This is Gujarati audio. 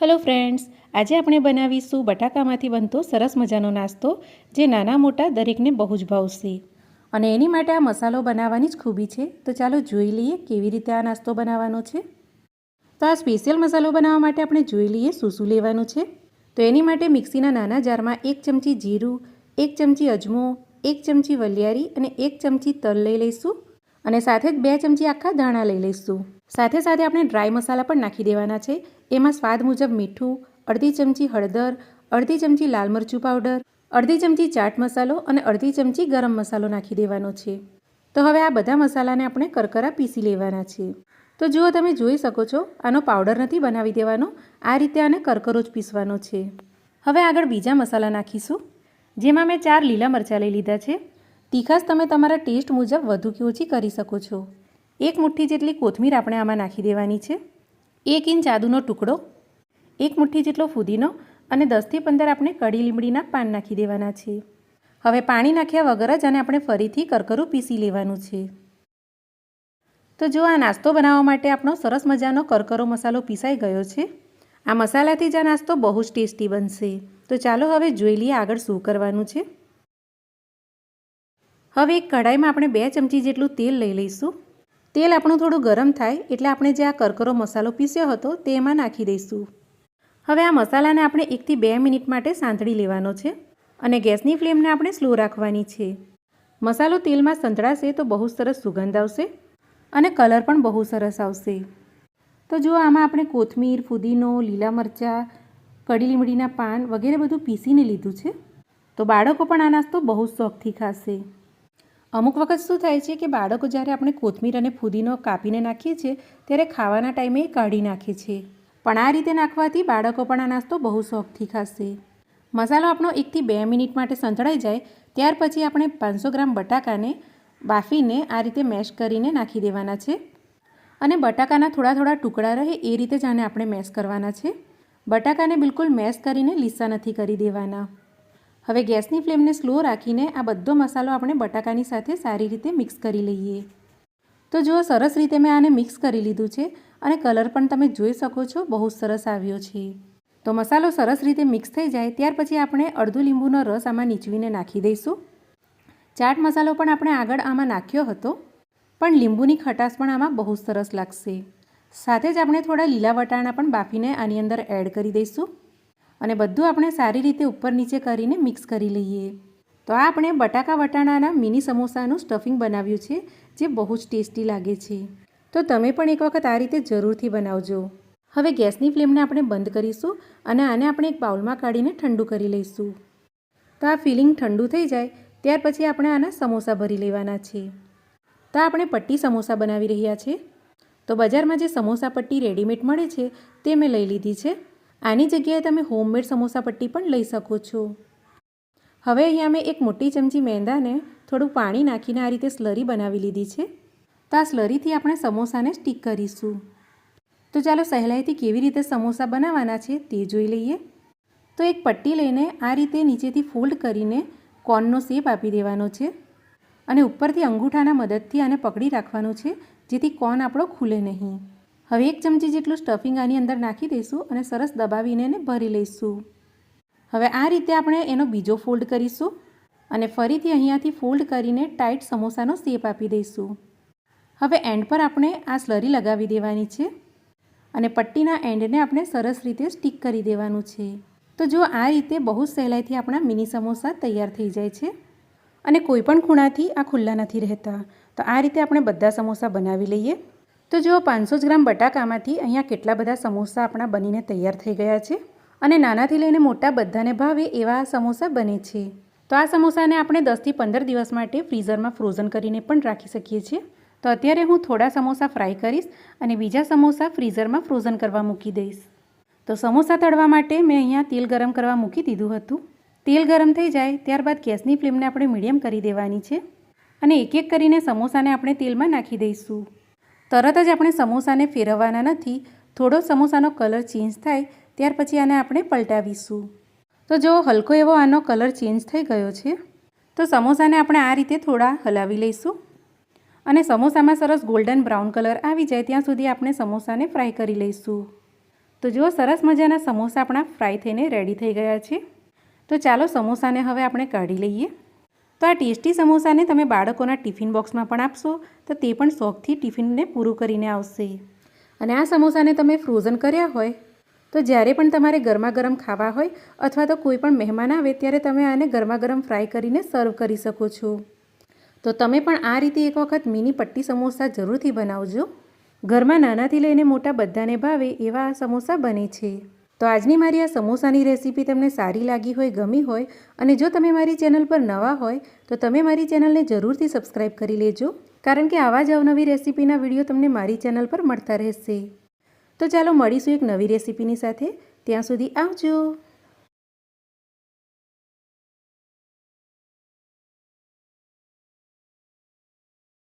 હેલો ફ્રેન્ડ્સ, આજે આપણે બનાવીશું બટાકામાંથી બનતો સરસ મજાનો નાસ્તો, જે નાના મોટા દરેકને બહુ જ ભાવશે. અને એની માટે આ મસાલો બનાવવાની જ ખૂબી છે, તો ચાલો જોઈ લઈએ કેવી રીતે આ નાસ્તો બનાવવાનો છે. તો આ સ્પેશિયલ મસાલો બનાવવા માટે આપણે જોઈ લઈએ શું શું લેવાનું છે. તો એની માટે મિક્સીના નાના જારમાં એક ચમચી જીરું, એક ચમચી અજમો, એક ચમચી વલિયારી અને એક ચમચી તલ લઈ લઈશું. અને સાથે જ બે ચમચી આખા ધાણા લઈ લઈશું. સાથે સાથે આપણે ડ્રાય મસાલા પણ નાખી દેવાના છે. એમાં સ્વાદ મુજબ મીઠું, અડધી ચમચી હળદર, અડધી ચમચી લાલ મરચું પાવડર, અડધી ચમચી ચાટ મસાલો અને અડધી ચમચી ગરમ મસાલો નાખી દેવાનો છે. તો હવે આ બધા મસાલાને આપણે કરકરા પીસી લેવાના છે. તો જુઓ તમે જોઈ શકો છો, આનો પાવડર નથી બનાવી દેવાનો, આ રીતે આને કરકરો જ પીસવાનો છે. હવે આગળ બીજા મસાલા નાખીશું, જેમાં મેં ચાર લીલા મરચાં લઈ લીધા છે. તીખાશ તમે તમારા ટેસ્ટ મુજબ વધુ કે ઓછી કરી શકો છો. એક મુઠ્ઠી જેટલી કોથમીર આપણે આમાં નાખી દેવાની છે. એક ઇંચ આદુનો ટુકડો, એક મુઠ્ઠી જેટલો ફુદીનો અને દસથી પંદર આપણે કડી લીમડીના પાન નાખી દેવાના છે. હવે પાણી નાખ્યા વગર જ આને આપણે ફરીથી કરકરું પીસી લેવાનું છે. તો જો આ નાસ્તો બનાવવા માટે આપણો સરસ મજાનો કરકરો મસાલો પીસાઈ ગયો છે, આ મસાલાથી જ આ નાસ્તો બહુ જ ટેસ્ટી બનશે. તો ચાલો હવે જોઈ લઈએ આગળ શું કરવાનું છે. હવે એક કઢાઈમાં આપણે બે ચમચી જેટલું તેલ લઈ લઈશું. તેલ આપણું થોડું ગરમ થાય એટલે આપણે જે આ કરકરો મસાલો પીસ્યો હતો તે એમાં નાખી દઈશું. હવે આ મસાલાને આપણે એકથી બે મિનિટ માટે સાંતળી લેવાનો છે અને ગેસની ફ્લેમને આપણે સ્લો રાખવાની છે. મસાલો તેલમાં સંતળાશે તો બહુ સરસ સુગંધ આવશે અને કલર પણ બહુ સરસ આવશે. તો જો આમાં આપણે કોથમીર, ફુદીનો, લીલા મરચાં કડી લીમડીના પાન વગેરે બધું પીસીને લીધું છે, તો બાળકો પણ આ નાસ્તો બહુ શોખથી ખાશે. અમુક વખત શું થાય છે કે બાળકો જ્યારે આપણે કોથમીર અને ફુદીનો કાપીને નાખીએ છીએ, ત્યારે ખાવાના ટાઈમે કાઢી નાખે છે. પણ આ રીતે નાખવાથી બાળકો પણ આ નાસ્તો બહુ શોખથી ખાશે. મસાલો આપણો એકથી બે મિનિટ માટે સંતળાઈ જાય, ત્યાર પછી આપણે પાંચસો ગ્રામ બટાકાને બાફીને આ રીતે મેશ કરીને નાખી દેવાના છે. અને બટાકાના થોડા થોડા ટુકડા રહે એ રીતે જ આને આપણે મેશ કરવાના છે. બટાકાને બિલકુલ મેશ કરીને લીસા નથી કરી દેવાના. હવે ગેસની ફ્લેમને સ્લો રાખીને આ બધો મસાલો આપણે બટાકાની સાથે સારી રીતે મિક્સ કરી લઈએ. તો જુઓ, સરસ રીતે મેં આને મિક્સ કરી લીધું છે અને કલર પણ તમે જોઈ શકો છો, બહુ સરસ આવ્યો છે. તો મસાલો સરસ રીતે મિક્સ થઈ જાય, ત્યાર પછી આપણે અડધું લીંબુનો રસ આમાં નીચવીને નાખી દઈશું. ચાટ મસાલો પણ આપણે આગળ આમાં નાખ્યો હતો, પણ લીંબુની ખટાશ પણ આમાં બહુ સરસ લાગશે. સાથે જ આપણે થોડા લીલા વટાણા પણ બાફીને આની અંદર એડ કરી દઈશું. અને બધું આપણે સારી રીતે ઉપર નીચે કરીને મિક્સ કરી લઈએ. તો આ આપણે બટાકા વટાણાના મિની સમોસાનું સ્ટફિંગ બનાવ્યું છે, જે બહુ જ ટેસ્ટી લાગે છે. તો તમે પણ એક વખત આ રીતે જરૂરથી બનાવજો. હવે ગેસની ફ્લેમને આપણે બંધ કરીશું અને આને આપણે એક બાઉલમાં કાઢીને ઠંડુ કરી લઈશું. તો આ ફિલિંગ ઠંડુ થઈ જાય, ત્યાર પછી આપણે આના સમોસા ભરી લેવાના છે. તો આપણે પટ્ટી સમોસા બનાવી રહ્યા છે. તો બજારમાં જે સમોસા પટ્ટી રેડીમેડ મળે છે, તે મેં લઈ લીધી છે. આની જગ્યાએ તમે હોમમેડ સમોસા પટ્ટી પણ લઈ શકો છો. હવે અહીંયા મેં એક મોટી ચમચી મેંદાને થોડું પાણી નાખીને આ રીતે સ્લરી બનાવી લીધી છે. તો આ સ્લરીથી આપણે સમોસાને સ્ટીક કરીશું. તો ચાલો સહેલાઈથી કેવી રીતે સમોસા બનાવવાના છે તે જોઈ લઈએ. તો એક પટ્ટી લઈને આ રીતે નીચેથી ફોલ્ડ કરીને કોનનો શેપ આપી દેવાનો છે અને ઉપરથી અંગૂઠાના મદદથી આને પકડી રાખવાનું છે જેથી કોન આપણો ખુલે નહીં. હવે એક ચમચી જેટલું સ્ટફિંગ આની અંદર નાખી દઈશું અને સરસ દબાવીને એને ભરી લઈશું. હવે આ રીતે આપણે એનો બીજો ફોલ્ડ કરીશું અને ફરીથી અહીંયાથી ફોલ્ડ કરીને ટાઈટ સમોસાનો શેપ આપી દઈશું. હવે એન્ડ પર આપણે આ સ્લરી લગાવી દેવાની છે અને પટ્ટીના એન્ડને આપણે સરસ રીતે સ્ટીક કરી દેવાનું છે. તો જો આ રીતે બહુ સહેલાઈથી આપણા મિની સમોસા તૈયાર થઈ જાય છે અને કોઈ પણ ખૂણાથી આ ખુલ્લા નથી રહેતા, તો આ રીતે આપણે બધા સમોસા બનાવી લઈએ. તો જો પાંચસો જ ગ્રામ બટાકામાંથી અહીંયા કેટલા બધા સમોસા આપણા બનીને તૈયાર થઈ ગયા છે અને નાનાથી લઈને મોટા બધાને ભાવે એવા સમોસા બને છે. તો આ સમોસાને આપણે દસથી પંદર દિવસ માટે ફ્રીઝરમાં ફ્રોઝન કરીને પણ રાખી શકીએ છીએ. તો અત્યારે હું થોડા સમોસા ફ્રાય કરીશ અને બીજા સમોસા ફ્રીઝરમાં ફ્રોઝન કરવા મૂકી દઈશ. તો સમોસા તળવા માટે મેં અહીંયા તેલ ગરમ કરવા મૂકી દીધું હતું. તેલ ગરમ થઈ જાય ત્યારબાદ ગેસની ફ્લેમને આપણે મીડિયમ કરી દેવાની છે અને એક એક કરીને સમોસાને આપણે તેલમાં નાખી દઈશું. તરત જ આપણે સમોસાને ફેરવવાના નથી, થોડો સમોસાનો કલર ચેન્જ થાય, ત્યાર પછી આને આપણે પલટાવીશું. તો જો હલકો એવો આનો કલર ચેન્જ થઈ ગયો છે, તો સમોસાને આપણે આ રીતે થોડા હલાવી લઈશું. અને સમોસામાં સરસ ગોલ્ડન બ્રાઉન કલર આવી જાય ત્યાં સુધી આપણે સમોસાને ફ્રાય કરી લઈશું. તો જુઓ, સરસ મજાના સમોસા આપણા ફ્રાય થઈને રેડી થઈ ગયા છે. તો ચાલો સમોસાને હવે આપણે કાઢી લઈએ. તો આ ટેસ્ટી સમોસાને તમે બાળકોના ટિફિન બોક્સમાં પણ આપશો, તો તે પણ શોખથી ટિફિનને પૂરું કરીને આવશે. અને આ સમોસાને તમે ફ્રોઝન કર્યા હોય, તો જ્યારે પણ તમારે ગરમા ગરમ ખાવા હોય અથવા તો કોઈ પણ મહેમાન આવે, ત્યારે તમે આને ગરમા ગરમ ફ્રાય કરીને સર્વ કરી શકો છો. તો તમે પણ આ રીતે એક વખત મિની પટ્ટી સમોસા જરૂરથી બનાવજો. ઘરમાં નાનાથી લઈને મોટા બધાને ભાવે એવા સમોસા બને છે. તો આજની મારી આ સમોસાની રેસીપી તમને સારી લાગી હોય, ગમી હોય અને જો તમે મારી ચેનલ પર નવા હોય, તો તમે મારી ચેનલને જરૂરથી સબસ્ક્રાઈબ કરી લેજો, કારણ કે આવા જ અવનવી રેસીપીના વીડિયો તમને મારી ચેનલ પર મળતા રહેશે. તો ચાલો મળીશું એક નવી રેસીપીની સાથે. ત્યાં સુધી આવજો.